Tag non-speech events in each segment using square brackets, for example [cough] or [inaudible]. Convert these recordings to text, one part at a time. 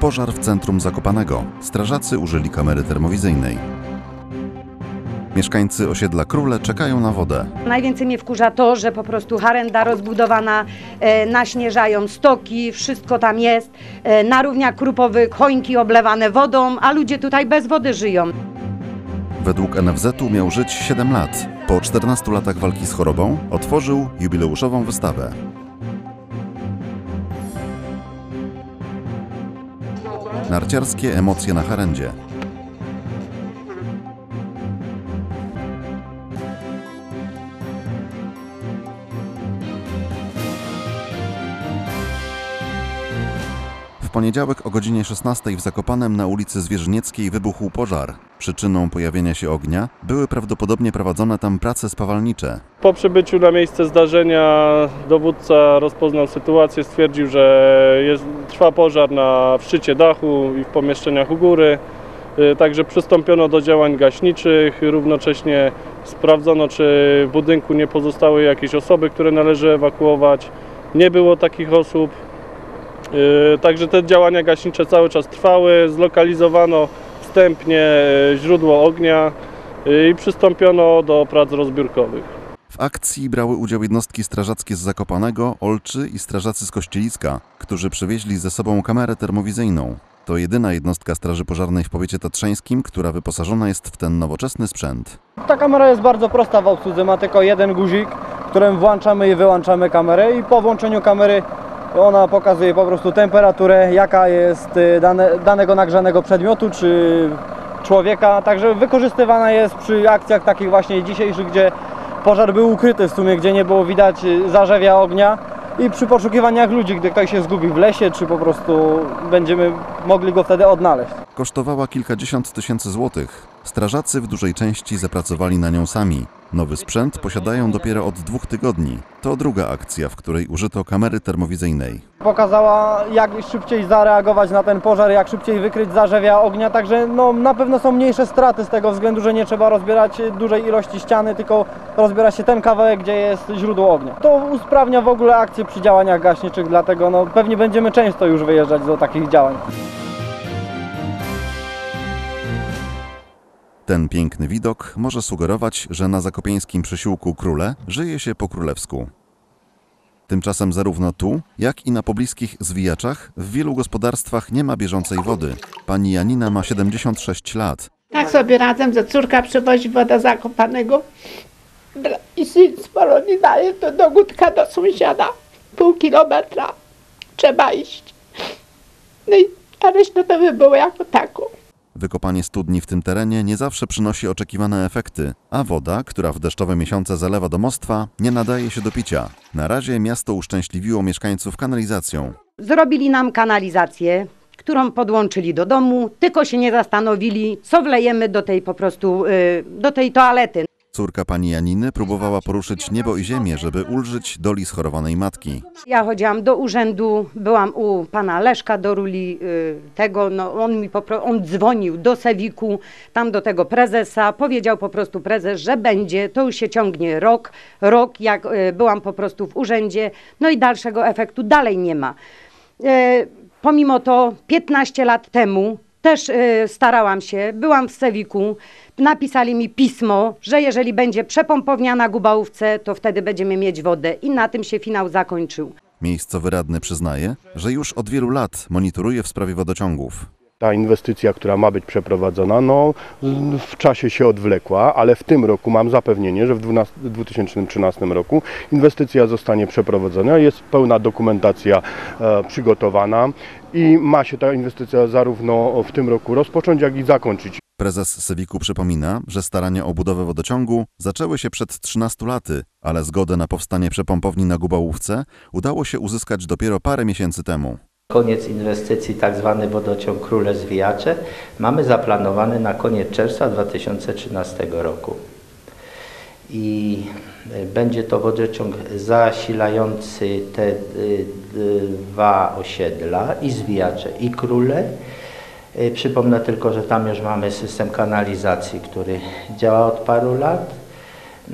Pożar w centrum Zakopanego. Strażacy użyli kamery termowizyjnej. Mieszkańcy osiedla Króle czekają na wodę. Najwięcej mnie wkurza to, że po prostu harenda rozbudowana, e, naśnieżają stoki, wszystko tam jest, e, na równiach krupowych choinki oblewane wodą, a ludzie tutaj bez wody żyją. Według NFZ-u miał żyć 7 lat. Po 14 latach walki z chorobą otworzył jubileuszową wystawę. Narciarskie emocje na harendzie. Poniedziałek o godzinie 16 w Zakopanem na ulicy Zwierzynieckiej wybuchł pożar. Przyczyną pojawienia się ognia były prawdopodobnie prowadzone tam prace spawalnicze. Po przybyciu na miejsce zdarzenia dowódca rozpoznał sytuację, stwierdził, że jest, trwa pożar na w szczycie dachu i w pomieszczeniach u góry. Y, Także przystąpiono do działań gaśniczych, równocześnie sprawdzono, czy w budynku nie pozostały jakieś osoby, które należy ewakuować. Nie było takich osób. Y, Także te działania gaśnicze cały czas trwały. Zlokalizowano wstępnie y, źródło ognia y, i przystąpiono do prac rozbiórkowych. W akcji brały udział jednostki strażackie z Zakopanego, Olczy i strażacy z Kościeliska, którzy przywieźli ze sobą kamerę termowizyjną. To jedyna jednostka Straży Pożarnej w powiecie tatrzańskim, która wyposażona jest w ten nowoczesny sprzęt. Ta kamera jest bardzo prosta w obsłudze, ma tylko jeden guzik, którym włączamy i wyłączamy kamerę i po włączeniu kamery ona pokazuje po prostu temperaturę, jaka jest y, dane, danego nagrzanego przedmiotu czy człowieka, także wykorzystywana jest przy akcjach takich właśnie dzisiejszych, gdzie pożar był ukryty w sumie, gdzie nie było widać y, zarzewia ognia i przy poszukiwaniach ludzi, gdy ktoś się zgubi w lesie, czy po prostu będziemy mogli go wtedy odnaleźć. Kosztowała kilkadziesiąt tysięcy złotych. Strażacy w dużej części zapracowali na nią sami. Nowy sprzęt posiadają dopiero od dwóch tygodni. To druga akcja, w której użyto kamery termowizyjnej. pokazała jak szybciej zareagować na ten pożar, jak szybciej wykryć zarzewia ognia, także no, na pewno są mniejsze straty z tego względu, że nie trzeba rozbierać dużej ilości ściany, tylko rozbiera się ten kawałek, gdzie jest źródło ognia. To usprawnia w ogóle akcję przy działaniach gaśniczych, dlatego no, pewnie będziemy często już wyjeżdżać do takich działań. Ten piękny widok może sugerować, że na zakopieńskim przysiłku Króle żyje się po królewsku. Tymczasem zarówno tu, jak i na pobliskich zwijaczach w wielu gospodarstwach nie ma bieżącej wody. Pani Janina ma 76 lat. Tak sobie razem, że córka przywozi wodę zakopanego i syn z Polonii daje to do Gutka, do sąsiada. Pół kilometra trzeba iść. No i a to by było jako tako. Wykopanie studni w tym terenie nie zawsze przynosi oczekiwane efekty, a woda, która w deszczowe miesiące zalewa domostwa, nie nadaje się do picia. Na razie miasto uszczęśliwiło mieszkańców kanalizacją. Zrobili nam kanalizację, którą podłączyli do domu, tylko się nie zastanowili, co wlejemy do tej po prostu, y, do tej toalety. Córka pani Janiny próbowała poruszyć niebo i ziemię, żeby ulżyć doli schorowanej matki. Ja chodziłam do urzędu, byłam u pana Leszka do ruli y, tego, no on mi popro- on dzwonił do Sewiku, tam do tego prezesa, powiedział po prostu prezes, że będzie, to już się ciągnie rok, rok jak y, byłam po prostu w urzędzie, no i dalszego efektu dalej nie ma. E, Pomimo to 15 lat temu też e, starałam się, byłam w Sewiku, napisali mi pismo, że jeżeli będzie przepompownia na Gubałówce, to wtedy będziemy mieć wodę i na tym się finał zakończył. Miejscowy radny przyznaje, że już od wielu lat monitoruje w sprawie wodociągów. Ta inwestycja, która ma być przeprowadzona, no, w czasie się odwlekła, ale w tym roku mam zapewnienie, że w 12, 2013 roku inwestycja zostanie przeprowadzona, jest pełna dokumentacja e, przygotowana i ma się ta inwestycja zarówno w tym roku rozpocząć, jak i zakończyć. Prezes Sewiku przypomina, że starania o budowę wodociągu zaczęły się przed 13 laty, ale zgodę na powstanie przepompowni na Gubałówce udało się uzyskać dopiero parę miesięcy temu. Koniec inwestycji, tak zwany wodociąg Króle Zwijacze, mamy zaplanowany na koniec czerwca 2013 roku. I e, będzie to wodociąg zasilający te y, dwa osiedla, i Zwijacze, i Króle. E, Przypomnę tylko, że tam już mamy system kanalizacji, który działa od paru lat.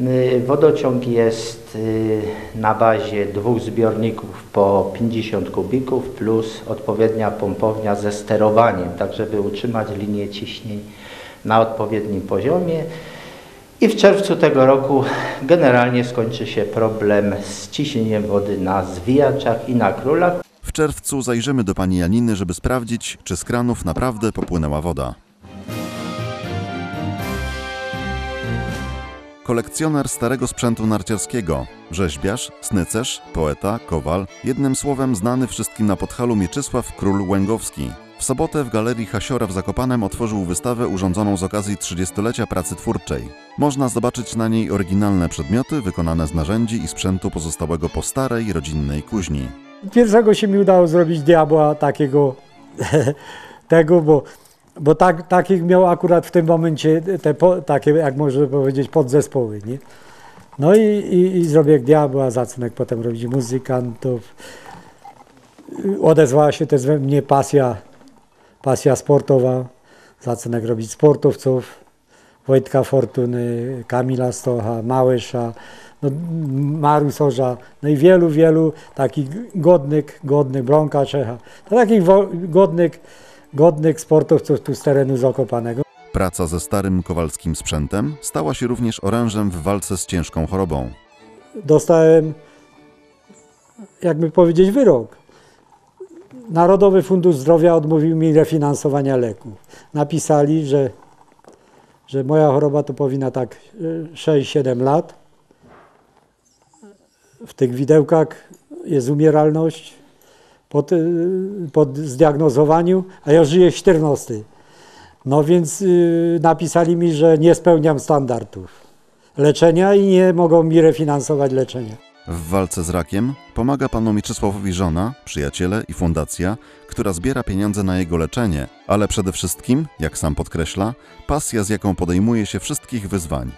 Y, Wodociąg jest y, na bazie dwóch zbiorników po 50 kubików plus odpowiednia pompownia ze sterowaniem, tak żeby utrzymać linię ciśnień na odpowiednim poziomie. I w czerwcu tego roku generalnie skończy się problem z ciśnieniem wody na zwijaczach i na królach. W czerwcu zajrzymy do pani Janiny, żeby sprawdzić, czy z kranów naprawdę popłynęła woda. Kolekcjoner starego sprzętu narciarskiego, rzeźbiarz, snycerz, poeta, kowal, jednym słowem znany wszystkim na Podhalu Mieczysław Król Łęgowski. W sobotę w Galerii Hasiora w Zakopanem otworzył wystawę urządzoną z okazji 30-lecia pracy twórczej. Można zobaczyć na niej oryginalne przedmioty wykonane z narzędzi i sprzętu pozostałego po starej, rodzinnej kuźni. Pierwszego się mi udało zrobić diabła takiego, [laughs] tego, bo, bo tak, takich miał akurat w tym momencie te po, takie, jak można powiedzieć, podzespoły, nie? No i, i, i zrobię diabła, zaczynek potem robić muzykantów. Odezwała się też we mnie pasja, pasja sportowa, zaczynek robić sportowców, Wojtka Fortuny, Kamila Stocha, Małysza, no, Marusorza, no i wielu, wielu takich godnych, godnych, Bronka Czecha, to takich godnych, godnych sportowców tu z terenu Zakopanego. Praca ze starym kowalskim sprzętem stała się również orężem w walce z ciężką chorobą. Dostałem, jakby powiedzieć, wyrok. Narodowy Fundusz Zdrowia odmówił mi refinansowania leków. Napisali, że, że moja choroba to powinna tak e, 6-7 lat. W tych widełkach jest umieralność po, ty- po zdiagnozowaniu, a ja żyję 14. No więc y, napisali mi, że nie spełniam standardów leczenia i nie mogą mi refinansować leczenia. W walce z rakiem pomaga panu Mieczysławowi żona, przyjaciele i fundacja, która zbiera pieniądze na jego leczenie, ale przede wszystkim, jak sam podkreśla, pasja, z jaką podejmuje się wszystkich wyzwań.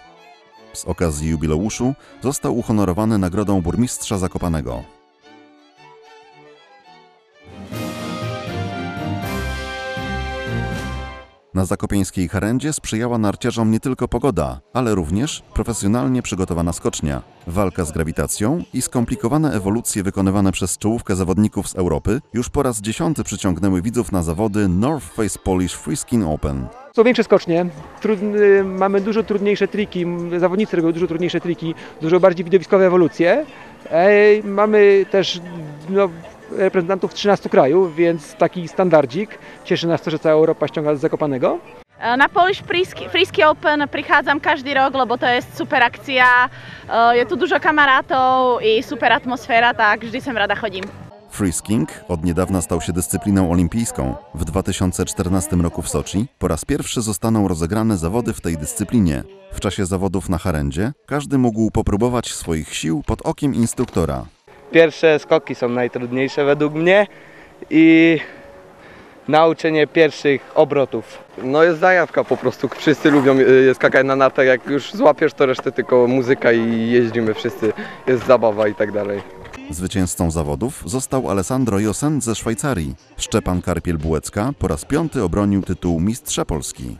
Z okazji jubileuszu został uhonorowany nagrodą burmistrza Zakopanego. Na zakopieńskiej harendzie sprzyjała narciarzom nie tylko pogoda, ale również profesjonalnie przygotowana skocznia, walka z grawitacją i skomplikowane ewolucje wykonywane przez czołówkę zawodników z Europy już po raz dziesiąty przyciągnęły widzów na zawody North Face Polish Freeskin Open. Są większe skocznie, trudny, mamy dużo trudniejsze triki, zawodnicy robią dużo trudniejsze triki, dużo bardziej widowiskowe ewolucje. Mamy też no, reprezentantów 13 krajów, więc taki standardzik. Cieszy nas to, że cała Europa ściąga z Zakopanego. Na Polish Freeski, Freeski Open prichádzam každý rok, lebo to je super akcia. Eh, Je tu dużo kamarátov i super atmosféra, tak vždy sem rada chodím. Freesking od niedawna stał się dyscypliną olimpijską. W 2014 roku w Soczi po raz pierwszy zostaną rozegrane zawody w tej dyscyplinie. W czasie zawodów na harendzie każdy mógł popróbować swoich sił pod okiem instruktora. Pierwsze skoki są najtrudniejsze według mnie i nauczenie pierwszych obrotów. No jest zajawka po prostu, wszyscy lubią y, skakać na nartach, jak już złapiesz to resztę tylko muzyka i jeździmy wszyscy, jest zabawa i tak dalej. Zwycięzcą zawodów został Alessandro Josen ze Szwajcarii. Szczepan Karpiel-Bułecka po raz piąty obronił tytuł Mistrza Polski.